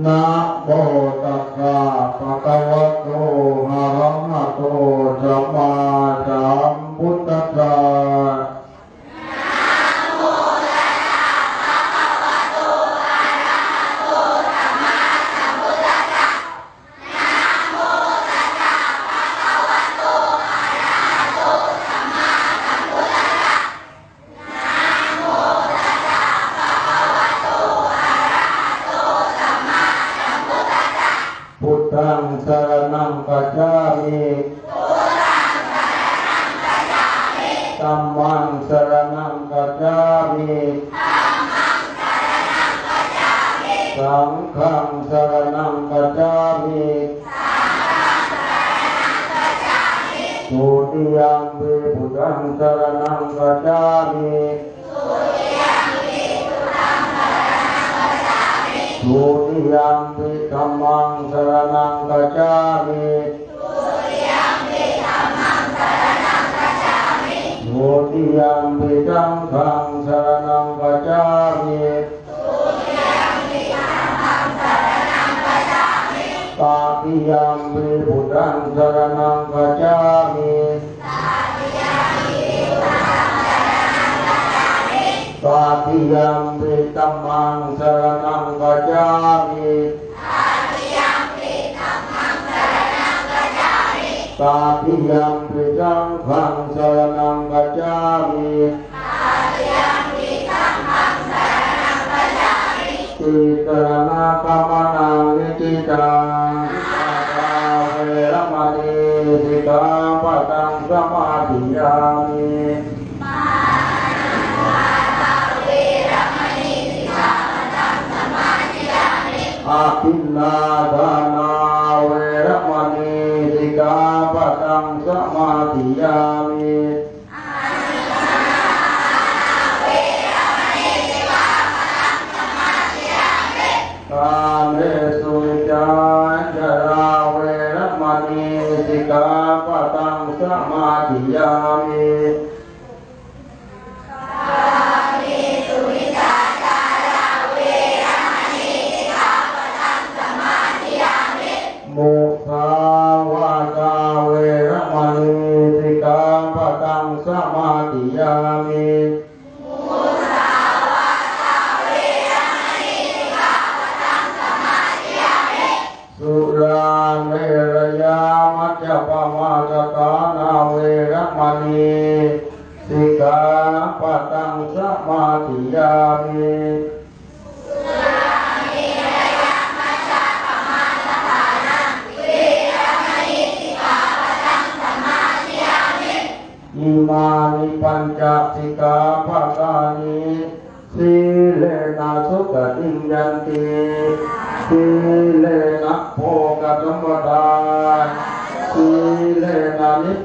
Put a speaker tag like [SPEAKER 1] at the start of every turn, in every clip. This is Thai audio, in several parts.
[SPEAKER 1] na बुद्धं शरणं गच्छामि धम्मं शरणं गच्छामि सङ्घं शरणं गच्छामि तोटियं विभुजं शरणं गच्छामि भूतियाँ पीठं शरणं गच्छामि। vacham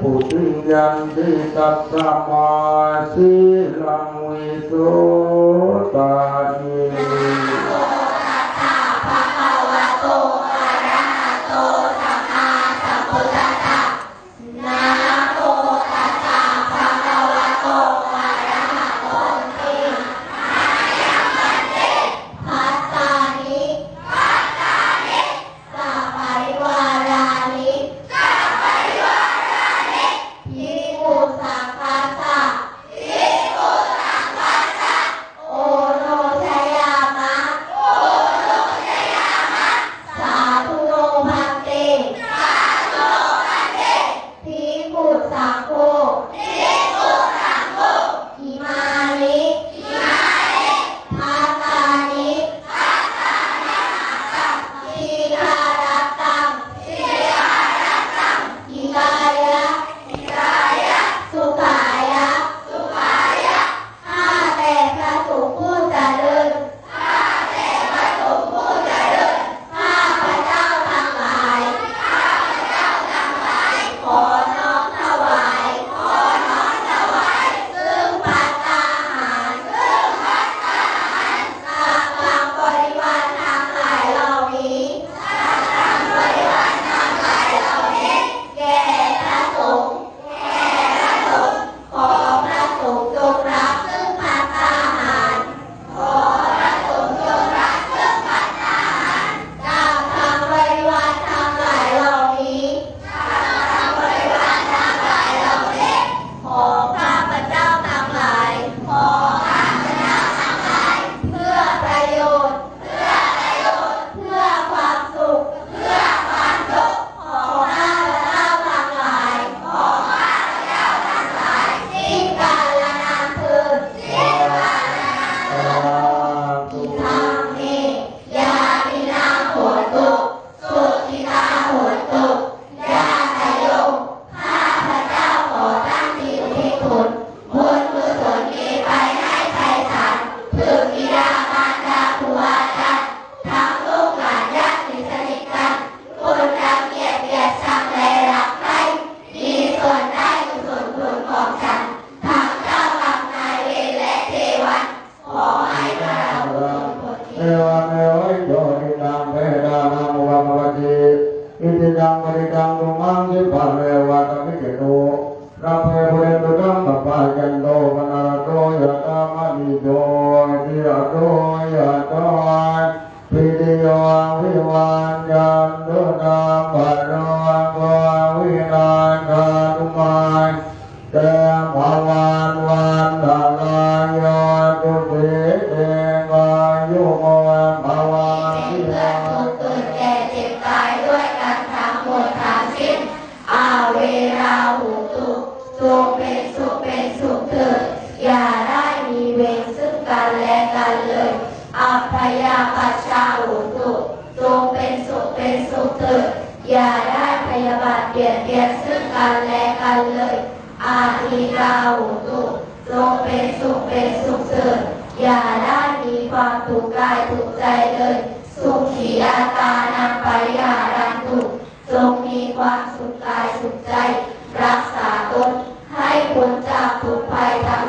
[SPEAKER 1] ปุริยันติสัพพมาสีลังวิโสตา
[SPEAKER 2] เราไปบริโภคกับปากัน ยาปัชชาหูตุจงเป็นสุขเป็นสุขเถิดอย่าได้พยาบาทเบียดเบียนซึ่งกันและกันเลย อาทีกาหูตุจงเป็นสุขเป็นสุขเถิดอย่าได้มีความถูกกายถูกใจเลย สุขีอาตานังปริหารันตุจงมีความสุขกายสุขใจ รักษาตนให้พ้นจากทุกภัยทั้ง